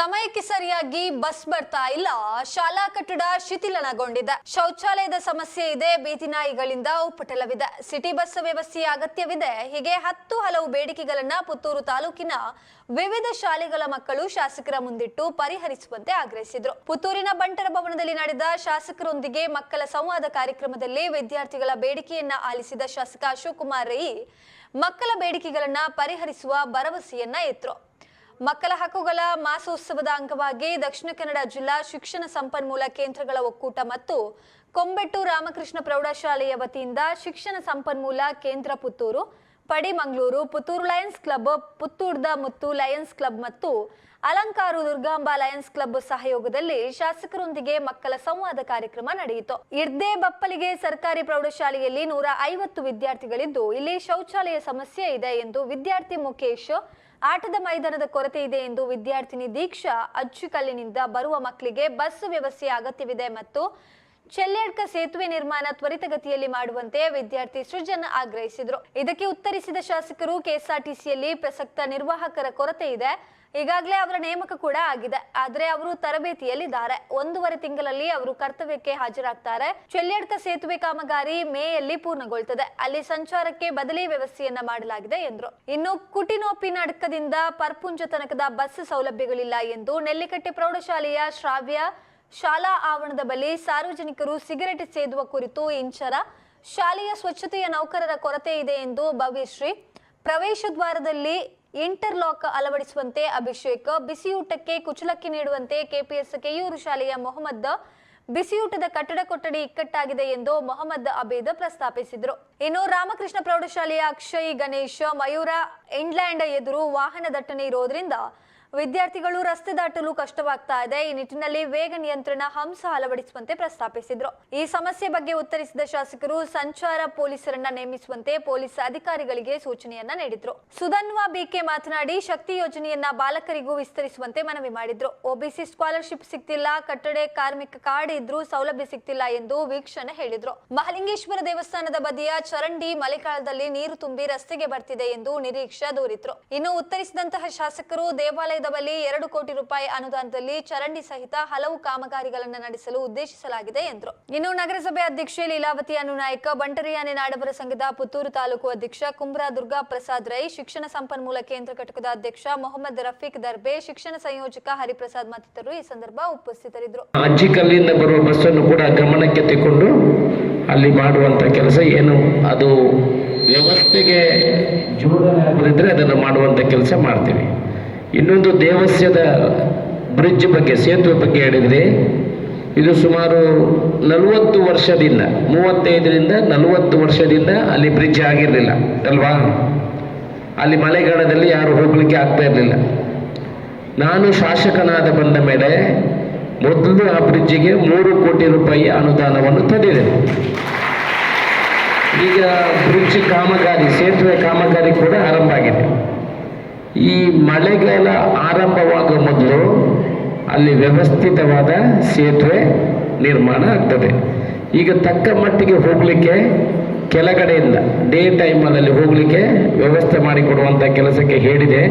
ಸಮಯಕ್ಕೆ ಸರಿಯಾಗಿ ಬಸ್ ಬರ್ತಾ ಇಲ್ಲ. ಶಾಲಾ ಕಟ್ಟಡ ಶಿಥಿಲನಗೊಂಡಿದೆ. ಶೌಚಾಲಯದ ಸಮಸ್ಯೆ ಇದೆ. ಬೀದಿ ನಾಯಿಗಳಿಂದ ಉಪಟಳವಿದೆ. ಸಿಟಿ ಬಸ್ ವ್ಯವಸ್ಥೆಯ ಅಗತ್ಯವಿದೆ. ಹೀಗೆ ಹತ್ತು ಹಲವು ಬೇಡಿಕೆಗಳನ್ನ ಪುತ್ತೂರು ತಾಲೂಕಿನ ವಿವಿಧ ಶಾಲೆಗಳ ಮಕ್ಕಳು ಶಾಸಕರ ಮುಂದಿಟ್ಟು ಪರಿಹರಿಸುವಂತೆ ಆಗ್ರಹಿಸಿದ್ರು. ಪುತ್ತೂರಿನ ಬಂಟರ ಭವನದಲ್ಲಿ ನಡೆದ ಶಾಸಕರೊಂದಿಗೆ ಮಕ್ಕಳ ಸಂವಾದ ಕಾರ್ಯಕ್ರಮದಲ್ಲಿ ವಿದ್ಯಾರ್ಥಿಗಳ ಬೇಡಿಕೆಯನ್ನ ಆಲಿಸಿದ ಶಾಸಕ ಅಶೋಕ್ ಕುಮಾರ್ ರೈ ಮಕ್ಕಳ ಬೇಡಿಕೆಗಳನ್ನ ಪರಿಹರಿಸುವ ಭರವಸೆಯನ್ನ ಎತ್ತರು. ಮಕ್ಕಳ ಹಕ್ಕುಗಳ ಮಾಸೋತ್ಸವದ ಅಂಗವಾಗಿ ದಕ್ಷಿಣ ಕನ್ನಡ ಜಿಲ್ಲಾ ಶಿಕ್ಷಣ ಸಂಪನ್ಮೂಲ ಕೇಂದ್ರಗಳ ಒಕ್ಕೂಟ ಮತ್ತು ಕೊಂಬೆಟ್ಟು ರಾಮಕೃಷ್ಣ ಪ್ರೌಢಶಾಲೆಯ ವತಿಯಿಂದ ಶಿಕ್ಷಣ ಸಂಪನ್ಮೂಲ ಕೇಂದ್ರ ಪುತ್ತೂರು ಪಡಿ ಮಂಗಳೂರು, ಪುತ್ತೂರು ಲಯನ್ಸ್ ಕ್ಲಬ್, ಪುತ್ತೂರ್ದ ಮುತ್ತು ಲಯನ್ಸ್ ಕ್ಲಬ್ ಮತ್ತು ಅಲಂಕಾರು ದುರ್ಗಾಂಬಾ ಲಯನ್ಸ್ ಕ್ಲಬ್ ಸಹಯೋಗದಲ್ಲಿ ಶಾಸಕರೊಂದಿಗೆ ಮಕ್ಕಳ ಸಂವಾದ ಕಾರ್ಯಕ್ರಮ ನಡೆಯಿತು. ಇರ್ದೆ ಬಪ್ಪಲಿಗೆ ಸರ್ಕಾರಿ ಪ್ರೌಢಶಾಲೆಯಲ್ಲಿ ನೂರ ಐವತ್ತು ವಿದ್ಯಾರ್ಥಿಗಳಿದ್ದು, ಇಲ್ಲಿ ಶೌಚಾಲಯ ಸಮಸ್ಯೆ ಇದೆ ಎಂದು ವಿದ್ಯಾರ್ಥಿ ಮುಖೇಶ್, ಆಟದ ಮೈದಾನದ ಕೊರತೆ ಇದೆ ಎಂದು ವಿದ್ಯಾರ್ಥಿನಿ ದೀಕ್ಷಾ, ಅಚ್ಚುಕಲ್ಲಿನಿಂದ ಬರುವ ಮಕ್ಕಳಿಗೆ ಬಸ್ ವ್ಯವಸ್ಥೆಯ ಅಗತ್ಯವಿದೆ ಮತ್ತು ಚೆಲ್ಲೆಡ್ಕ ಸೇತುವೆ ನಿರ್ಮಾಣ ತ್ವರಿತಗತಿಯಲ್ಲಿ ಮಾಡುವಂತೆ ವಿದ್ಯಾರ್ಥಿ ಸೃಜನ್ ಆಗ್ರಹಿಸಿದ್ರು. ಇದಕ್ಕೆ ಉತ್ತರಿಸಿದ ಶಾಸಕರು, ಕೆಎಸ್ಆರ್ಟಿಸಿಯಲ್ಲಿ ಪ್ರಸಕ್ತ ನಿರ್ವಾಹಕರ ಕೊರತೆ ಇದೆ. ಈಗಾಗಲೇ ಅವರ ನೇಮಕ ಕೂಡ ಆಗಿದೆ. ಆದರೆ ಅವರು ತರಬೇತಿಯಲ್ಲಿದ್ದಾರೆ. ಒಂದೂವರೆ ತಿಂಗಳಲ್ಲಿ ಅವರು ಕರ್ತವ್ಯಕ್ಕೆ ಹಾಜರಾಗ್ತಾರೆ. ಚೆಲ್ಲೆಡ್ಕ ಸೇತುವೆ ಕಾಮಗಾರಿ ಮೇಯಲ್ಲಿ ಪೂರ್ಣಗೊಳ್ತದೆ. ಅಲ್ಲಿ ಸಂಚಾರಕ್ಕೆ ಬದಲಿ ವ್ಯವಸ್ಥೆಯನ್ನ ಮಾಡಲಾಗಿದೆ ಎಂದರು. ಇನ್ನು ಕುಟಿನೋಪಿ ನಡಕದಿಂದ ಪರ್ಪುಂಜ ತನಕದ ಬಸ್ ಸೌಲಭ್ಯಗಳಿಲ್ಲ ಎಂದು ನೆಲ್ಲಿಕಟ್ಟೆ ಪ್ರೌಢಶಾಲೆಯ ಶ್ರಾವ್ಯ ಶಾಲಾ ಆವರಣದ ಬಳಿ ಸಾರ್ವಜನಿಕರು ಸಿಗರೆಟ್ ಸೇದುವ ಕುರಿತು ಇಂಚರ. ಶಾಲೆಯ ಸ್ವಚ್ಛತೆಯ ನೌಕರರ ಕೊರತೆ ಇದೆ ಎಂದು ಭವ್ಯಶ್ರೀ ಪ್ರವೇಶ ದ್ವಾರದಲ್ಲಿ ಇಂಟರ್ಲಾಕ್ ಅಳವಡಿಸುವಂತೆ ಅಭಿಷೇಕ್, ಬಿಸಿಯೂಟಕ್ಕೆ ಕುಚಲಕ್ಕಿ ನೀಡುವಂತೆ ಕೆಪಿಎಸ್ ಕೆಯೂರು ಶಾಲೆಯ ಮೊಹಮ್ಮದ್ ಬಿಸಿಯೂಟದ ಕಟ್ಟಡ ಕೊಠಡಿ ಇಕ್ಕಟ್ಟಾಗಿದೆ ಎಂದು ಮೊಹಮ್ಮದ್ ಅಬೇದ್ ಪ್ರಸ್ತಾಪಿಸಿದರು. ಇನ್ನು ರಾಮಕೃಷ್ಣ ಪ್ರೌಢಶಾಲೆಯ ಅಕ್ಷಯ್ ಗಣೇಶ್ ಮಯೂರ, ಇಂಗ್ಲೆಂಡ್ ಎದುರು ವಾಹನ ದಟ್ಟಣೆ ಇರೋದ್ರಿಂದ ವಿದ್ಯಾರ್ಥಿಗಳು ರಸ್ತೆ ದಾಟಲು ಕಷ್ಟವಾಗ್ತಾ ಇದೆ. ಈ ನಿಟ್ಟಿನಲ್ಲಿ ವೇಗ ನಿಯಂತ್ರಣ ಹಂಸ ಅಳವಡಿಸುವಂತೆ ಪ್ರಸ್ತಾಪಿಸಿದ್ರು. ಈ ಸಮಸ್ಯೆ ಬಗ್ಗೆ ಉತ್ತರಿಸಿದ ಶಾಸಕರು, ಸಂಚಾರ ಪೊಲೀಸರನ್ನ ನೇಮಿಸುವಂತೆ ಪೊಲೀಸ್ ಅಧಿಕಾರಿಗಳಿಗೆ ಸೂಚನೆಯನ್ನ ನೀಡಿದ್ರು. ಸುಧನ್ವಾ ಬಿಕೆ ಮಾತನಾಡಿ, ಶಕ್ತಿ ಯೋಜನೆಯನ್ನ ಬಾಲಕರಿಗೂ ವಿಸ್ತರಿಸುವಂತೆ ಮನವಿ ಮಾಡಿದ್ರು. ಒಬಿಸಿ ಸ್ಕಾಲರ್ಶಿಪ್ ಸಿಗ್ತಿಲ್ಲ, ಕಟ್ಟಡ, ಕಾರ್ಮಿಕ ಕಾರ್ಡ್ ಇದ್ರೂ ಸೌಲಭ್ಯ ಸಿಗ್ತಿಲ್ಲ ಎಂದು ವೀಕ್ಷಣೆ ಹೇಳಿದ್ರು. ಮಹಲಿಂಗೇಶ್ವರ ದೇವಸ್ಥಾನದ ಬದಿಯ ಚರಂಡಿ ಮಳೆಗಾಲದಲ್ಲಿ ನೀರು ತುಂಬಿ ರಸ್ತೆಗೆ ಬರ್ತಿದೆ ಎಂದು ನಿರೀಕ್ಷೆ ದೂರಿದ್ರು. ಇನ್ನು ಉತ್ತರಿಸಿದಂತಹ ಶಾಸಕರು ದೇವಾಲಯದ ಬಳಿ ಎರಡು ಕೋಟಿ ರೂಪಾಯಿ ಅನುದಾನದಲ್ಲಿ ಚರಂಡಿ ಸಹಿತ ಹಲವು ಕಾಮಗಾರಿಗಳನ್ನು ನಡೆಸಲು ಉದ್ದೇಶಿಸಲಾಗಿದೆ ಎಂದರು. ಇನ್ನು ನಗರಸಭೆ ಅಧ್ಯಕ್ಷೆ ಲೀಲಾವತಿ ಅನುನಾಯಕ, ಬಂಟರಿಯಾನೆ ನಾಡಬರ ಸಂಘದ ಪುತ್ತೂರು ತಾಲೂಕು ಅಧ್ಯಕ್ಷ ಕುಂಬ್ರಾ ದುರ್ಗಾ ಪ್ರಸಾದ್ ರೈ, ಶಿಕ್ಷಣ ಸಂಪನ್ಮೂಲ ಕೇಂದ್ರ ಘಟಕದ ಅಧ್ಯಕ್ಷ ಮೊಹಮ್ಮದ್ ರಫೀಕ್ ದರ್ಬೆ, ಶಿಕ್ಷಣ ಸಂಯೋಜಕ ಹರಿಪ್ರಸಾದ್ ಮತ್ತಿತರರು ಈ ಸಂದರ್ಭ ಉಪಸ್ಥಿತರಿದ್ದರು. ಅಜ್ಜಿಕಲ್ಲಿಂದ ಬರುವ ಬಸ್ಸನ್ನು ಕೂಡ ಗಮನಕ್ಕೆ ಅಲ್ಲಿ ಮಾಡುವಂತ ಕೆಲಸ ಏನು? ಅದು ವ್ಯವಸ್ಥೆಗೆ ಜೋಡಣೆ ಅದನ್ನು ಮಾಡುವಂತ ಕೆಲಸ ಮಾಡ್ತೀವಿ. ಇನ್ನೊಂದು ದೇವಸ್ಯದ ಬ್ರಿಡ್ಜ್ ಬಗ್ಗೆ, ಸೇತುವೆ ಬಗ್ಗೆ ಹೇಳಿದರೆ, ಇದು ಸುಮಾರು ನಲವತ್ತು ವರ್ಷದಿಂದ, ಮೂವತ್ತೈದರಿಂದ ನಲವತ್ತು ವರ್ಷದಿಂದ ಅಲ್ಲಿ ಬ್ರಿಡ್ಜ್ ಆಗಿರಲಿಲ್ಲ, ಅಲ್ವಾ? ಅಲ್ಲಿ ಮಳೆಗಾಲದಲ್ಲಿ ಯಾರು ಹೋಗಲಿಕ್ಕೆ ಆಗ್ತಾ ಇರಲಿಲ್ಲ. ನಾನು ಶಾಸಕನಾದ ಬಂದ ಮೇಲೆ ಮೊದಲು ಆ ಬ್ರಿಡ್ಜಿಗೆ ಮೂರು ಕೋಟಿ ರೂಪಾಯಿ ಅನುದಾನವನ್ನು ತಂದಿದೆ ಈಗ ಬ್ರಿಡ್ಜ್ ಕಾಮಗಾರಿ, ಸೇತುವೆ ಕಾಮಗಾರಿ ಕೂಡ ಆರಂಭ ಆಗಿದೆ. ಈ ಮಳೆಗಾಲ ಆರಂಭವಾಗುವ ಮೊದಲು ಅಲ್ಲಿ ವ್ಯವಸ್ಥಿತವಾದ ಸೇತುವೆ ನಿರ್ಮಾಣ ಆಗ್ತದೆ. ಈಗ ತಕ್ಕ ಮಟ್ಟಿಗೆ ಹೋಗಲಿಕ್ಕೆ ಕೆಳಗಡೆಯಿಂದ, ಡೇ ಟೈಮಲ್ಲಿ ಹೋಗಲಿಕ್ಕೆ ವ್ಯವಸ್ಥೆ ಮಾಡಿಕೊಡುವಂಥ ಕೆಲಸಕ್ಕೆ ಹೇಳಿದೆ.